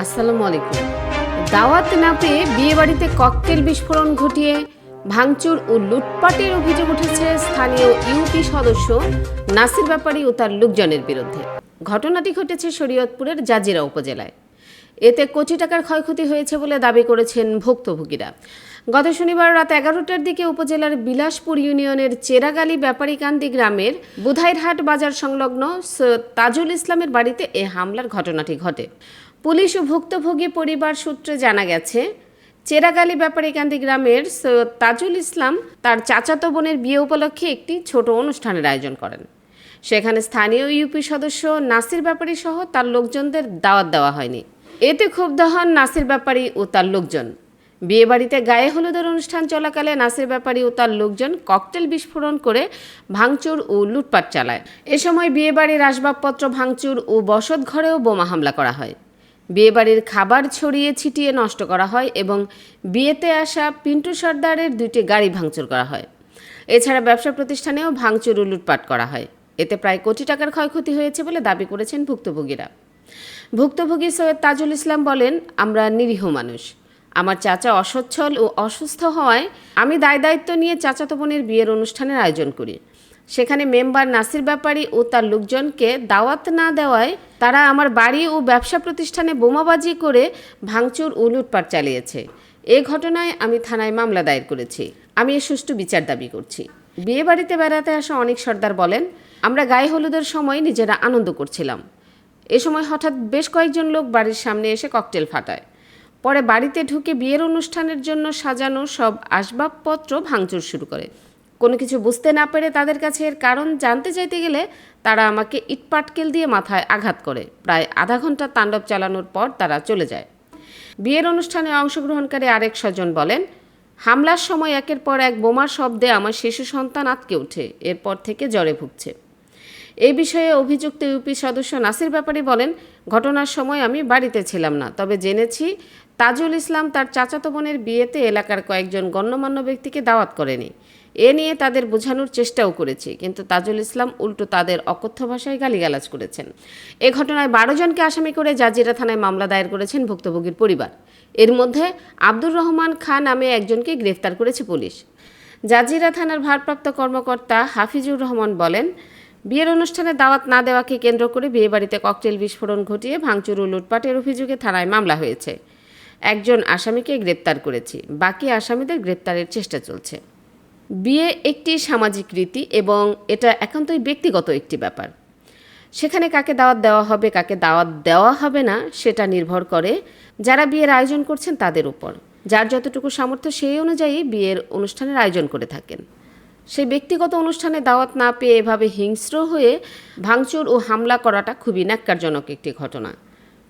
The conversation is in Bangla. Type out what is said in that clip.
আসসালামু আলাইকুম। দাওয়াত না পেয়ে বিয়ে বাড়িতে ককটেল বিস্ফোরণ ঘটিয়ে ভাঙচুর ও লুটপাটের অভিযোগ উঠেছে স্থানীয় ইউপি সদস্য নাসির ব্যাপারী ও তার লোকজনের বিরুদ্ধে। ঘটনাটি ঘটেছে শরীয়তপুরের জাজিরা উপজেলায়। এতে কোটি টাকার ক্ষয়ক্ষতি হয়েছে বলে দাবি করেছেন ভুক্তভোগীরা। গত শনিবার রাত এগারোটার দিকে উপজেলার বিলাসপুর ইউনিয়নের চেরাগালি ব্যাপারীকান্দি গ্রামের বুধাইরহাট বাজার সংলগ্ন সৈয়দ তাজুল ইসলামের বাড়িতে এ হামলার ঘটনাটি ঘটে। পুলিশ ও ভুক্তভোগী পরিবার সূত্রে জানা গেছে, চেরাগালি ব্যাপারীকান্দি গ্রামের সৈয়দ তাজুল ইসলাম তার চাচাতো বোনের বিয়ে উপলক্ষে একটি ছোট অনুষ্ঠানের আয়োজন করেন। সেখানে স্থানীয় ইউপি সদস্য নাসির ব্যাপারী সহ তার লোকজনদের দাওয়াত দেওয়া হয়নি। এতে ক্ষুব্ধ হন নাসির ব্যাপারী ও তার লোকজন। বিয়েবাড়িতে গায়ে হলুদের অনুষ্ঠান চলাকালে নাসির ব্যাপারী ও তার লোকজন ককটেল বিস্ফোরণ করে ভাঙচুর ও লুটপাট চালায়। এ সময় বিয়েবাড়ির আসবাবপত্র ভাঙচুর ও বসত ঘরেও বোমা হামলা করা হয়। বিয়েবাড়ির খাবার ছড়িয়ে ছিটিয়ে নষ্ট করা হয় এবং বিয়েতে আসা পিন্টু সর্দারের দুইটি গাড়ি ভাঙচুর করা হয়। এছাড়া ব্যবসা প্রতিষ্ঠানেও ভাঙচুর ও লুটপাট করা হয়। এতে প্রায় কোটি টাকার ক্ষয়ক্ষতি হয়েছে বলে দাবি করেছেন ভুক্তভোগীরা। ভুক্তভোগী সৈয়দ তাজুল ইসলাম বলেন, আমরা নিরীহ মানুষ। আমার চাচা অসচ্ছল ও অসুস্থ হওয়ায় আমি দায় দায়িত্ব নিয়ে চাচাতো বোনের বিয়ের অনুষ্ঠানের আয়োজন করি। সেখানে মেম্বার নাসির ব্যাপারী ও তার লোকজনকে দাওয়াত না দেওয়ায় তারা আমার বাড়ি ও ব্যবসা প্রতিষ্ঠানে বোমাবাজি করে ভাঙচুর ও লুটপাট চালিয়েছে। এ ঘটনায় আমি থানায় মামলা দায়ের করেছি। আমি এর সুষ্ঠু বিচার দাবি করছি। বিয়ে বাড়িতে বেড়াতে আসা অনেক সর্দার বলেন, আমরা গায়ে হলুদের সময় নিজেরা আনন্দ করছিলাম। এ সময় হঠাৎ বেশ কয়েকজন লোক বাড়ির সামনে এসে ককটেল ফাটায়। পরে বাড়িতে ঢুকে বিয়ের অনুষ্ঠানের জন্য সাজানো সব আসবাবপত্র ভাঙচুর শুরু করে। কোনো কিছু বুঝতে না পেরে তাদের কাছে এর কারণ জানতে চাইতে গেলে তারা আমাকে ইটপাটকেল দিয়ে মাথায় আঘাত করে। প্রায় আধা ঘণ্টা তাণ্ডব চালানোর পর তারা চলে যায়। বিয়ের অনুষ্ঠানে অংশগ্রহণকারী আরেক স্বজন বলেন, হামলার সময় একের পর এক বোমার শব্দে আমার শিশু সন্তান আতকে ওঠে, এরপর থেকে জ্বরে ভুগছে। এই বিষয়ে অভিযুক্ত ইউপি সদস্য নাসির ব্যাপারী বলেন, ঘটনার সময় আমি বাড়িতে ছিলাম না, তবে জেনেছি তাজুল ইসলাম তার চাচাতো বোনের বিয়েতে এলাকার কয়েকজন গণ্যমান্য ব্যক্তিকে দাওয়াত করেনি। এ নিয়ে তাদের বোঝানোর চেষ্টাও করেছি, কিন্তু তাজুল ইসলাম উল্টো তাদের অকথ্য ভাষায় গালিগালাজ করেছেন। এ ঘটনায় বারো জনকে আসামি করে জাজিরা থানায় মামলা দায়ের করেছেন ভুক্তভোগীর পরিবার। এর মধ্যে আব্দুর রহমান খান নামে একজনকে গ্রেফতার করেছে পুলিশ। জাজিরা থানার ভারপ্রাপ্ত কর্মকর্তা হাফিজুর রহমান বলেন, বিয়ের অনুষ্ঠানে দাওয়াত না দেওয়াকে কেন্দ্র করে বিয়েবাড়িতে ককটেল বিস্ফোরণ ঘটিয়ে ভাঙচুর ও লুটপাটের অভিযোগে থানায় মামলা হয়েছে। একজন আসামিকে গ্রেপ্তার করেছি। বাকি আসামিদের গ্রেপ্তারের চেষ্টা চলছে। বিয়ে একটি সামাজিক রীতি এবং এটা একান্তই ব্যক্তিগত একটি ব্যাপার। সেখানে কাকে দাওয়াত দেওয়া হবে, কাকে দাওয়াত দেওয়া হবে না, সেটা নির্ভর করে যারা বিয়ের আয়োজন করছেন তাদের উপর। যার যতটুকু সামর্থ্য সেই অনুযায়ী বিয়ের অনুষ্ঠানের আয়োজন করে থাকেন। সেই ব্যক্তিগত অনুষ্ঠানে দাওয়াত না পেয়ে এভাবে হিংস্র হয়ে ভাঙচুর ও হামলা করাটা খুবই ন্যাক্কারজনক একটি ঘটনা।